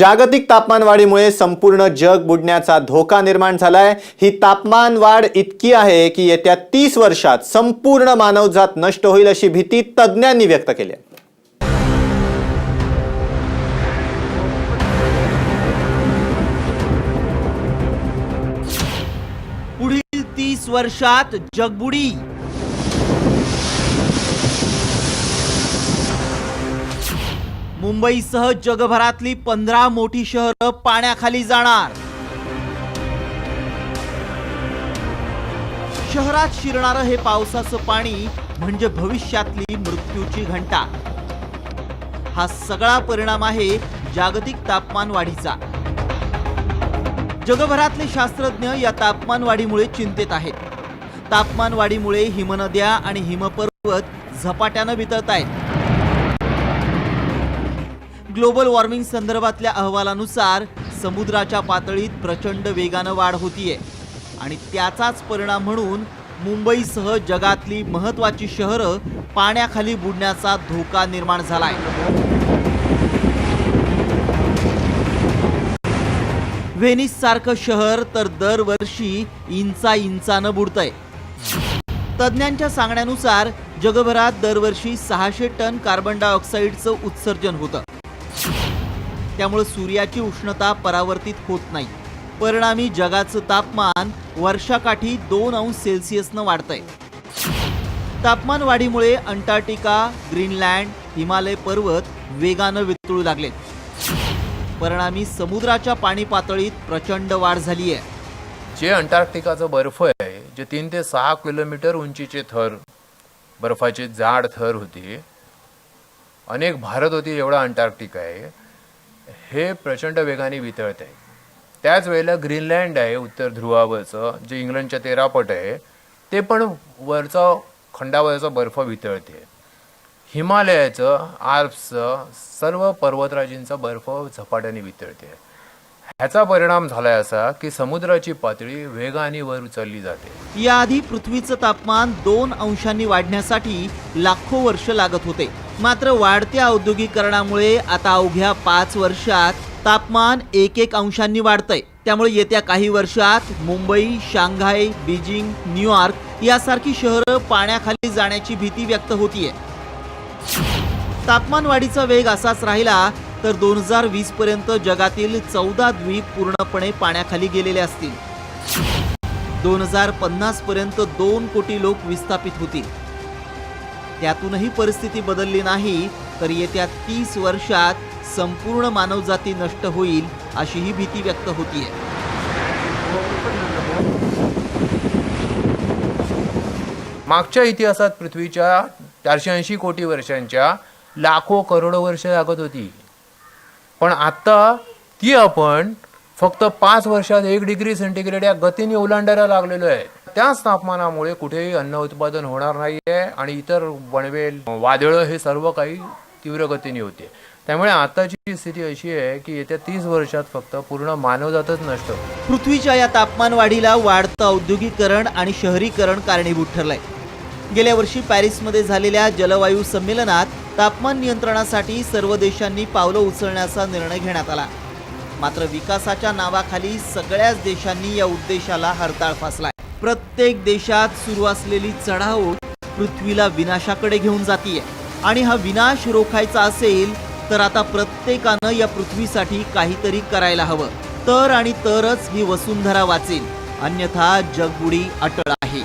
जागतिक तापमानवाढीमुळे संपूर्ण जग बुडण्याचा धोका निर्माण झालाय. ही तापमान वाढ इतकी आहे की येत्या तीस वर्षात संपूर्ण मानवजात नष्ट होईल अशी भीती तज्ज्ञांनी व्यक्त केली आहे. पुढील तीस वर्षात जगबुडी. मुंबईसह जगभरातली पंधरा मोठी शहरं पाण्याखाली जाणार. शहरात शिरणारं हे पावसाचं पाणी म्हणजे भविष्यातली मृत्यूची घंटा. हा सगळा परिणाम आहे जागतिक तापमान वाढीचा. जगभरातले शास्त्रज्ञ या तापमान वाढीमुळे चिंतेत आहेत. तापमान वाढीमुळे हिमनद्या आणि हिमपर्वत झपाट्यानं वितळत आहेत ग्लोबल वॉर्मिंग संदर्भातल्या अहवालानुसार समुद्राच्या पातळीत प्रचंड वेगानं वाढ होतीये. आणि त्याचाच परिणाम म्हणून मुंबईसह जगातली महत्वाची शहरं पाण्याखाली बुडण्याचा धोका निर्माण झालाय. व्हेनिस सारखं शहर तर दरवर्षी इंचा इंचानं बुडतंय. तज्ज्ञांच्या सांगण्यानुसार जगभरात दरवर्षी सहाशे टन कार्बन डायऑक्साईडचं उत्सर्जन होतं. त्यामुळे सूर्याची उष्णता परावर्तित होत नाही. परिणामी जगाचं तापमान वर्षाकाठी दोन अंश सेल्सिअसनं वाढतंय. तापमान वाढीमुळे अंटार्क्टिका ग्रीनलँड हिमालय पर्वत वेगानं वितळू लागलेत. परिणामी समुद्राच्या पाणी पातळीत प्रचंड वाढ झाली आहे जे अंटार्क्टिकाचं बर्फ आहे जे तीन ते सहा किलोमीटर उंचीचे थर बर्फाचे जाड थर होते अनेक भारत होती एवढा अंटार्क्टिका आहे. हे प्रचंड वेगाने वितळत. आहे त्याच वेळेला ग्रीनलँड आहे उत्तर ध्रुवावरचं जे इंग्लंडच्या तेरापट आहे ते पण वरचा खंडावरचा बर्फ वितळते. हिमालयाचं आल्प्सचं सर्व पर्वतराजींचा बर्फ झपाट्याने वितळते. ह्याचा परिणाम झालाय असा की समुद्राची पातळी वेगाने वर उचलली जाते. याआधी पृथ्वीचं तापमान दोन अंशांनी वाढण्यासाठी लाखो वर्ष लागत होते. मात्र वाढत्या औद्योगिकरणामुळे आता अवघ्या पाच वर्षात तापमान एक एक अंशांनी वाढतंय. त्यामुळे येत्या काही वर्षात मुंबई शांघाय बीजिंग न्यूयॉर्क यासारखी शहरं पाण्याखाली जाण्याची भीती व्यक्त होतीये. तापमान वाढीचा वेग असाच राहिला तर दोन हजार वीस पर्यंत जगातील चौदा द्वीप पूर्णपणे पाण्याखाली गेलेले असतील. दोन हजार पन्नास पर्यंत दोन कोटी लोक विस्थापित होतील. त्यातूनही परिस्थिती बदलली नाही तर येत्या तीस वर्षात संपूर्ण मानवजाती नष्ट होईल अशी ही भीती व्यक्त होतीये. मागच्या इतिहासात पृथ्वीच्या चारशे ऐंशी कोटी वर्षांच्या लाखो करोडो वर्ष लागत होती. पण आता ती आपण फक्त पाच वर्षात एक डिग्री सेंटीग्रेड या गतीने ओलांडायला लागलेलो आहे. त्याच तापमानामुळे कुठेही अन्न उत्पादन होणार नाहीये आणि इतर वणवेल वादळं हे सर्व काही तीव्र गतीने होते. त्यामुळे आताची स्थिती अशी आहे की येत्या तीस वर्षात फक्त पूर्ण मानवजातच नष्ट पृथ्वीच्या या तापमान वाढीला वाढतं औद्योगिकरण आणि शहरीकरण कारणीभूत ठरलंय. गेल्या वर्षी पॅरिसमध्ये झालेल्या जलवायू संमेलनात तापमान नियंत्रणासाठी सर्व देशांनी पावलं उचलण्याचा निर्णय घेण्यात आला. मात्र विकासाच्या नावाखाली सगळ्याच देशांनी या उद्देशाला हरताळ फासलाय. प्रत्येक देशात सुरू असलेली चढाओढ पृथ्वीला विनाशाकडे घेऊन जातीये. आणि हा विनाश रोखायचा असेल तर आता प्रत्येकानं या पृथ्वीसाठी काहीतरी करायला हवं. तर आणि तरच ही वसुंधरा वाचेल. अन्यथा जगबुडी अटळ आहे.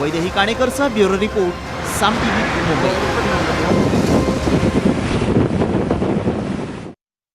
Vaidehi काणेकरचा bureau report Saam TV Mumbai.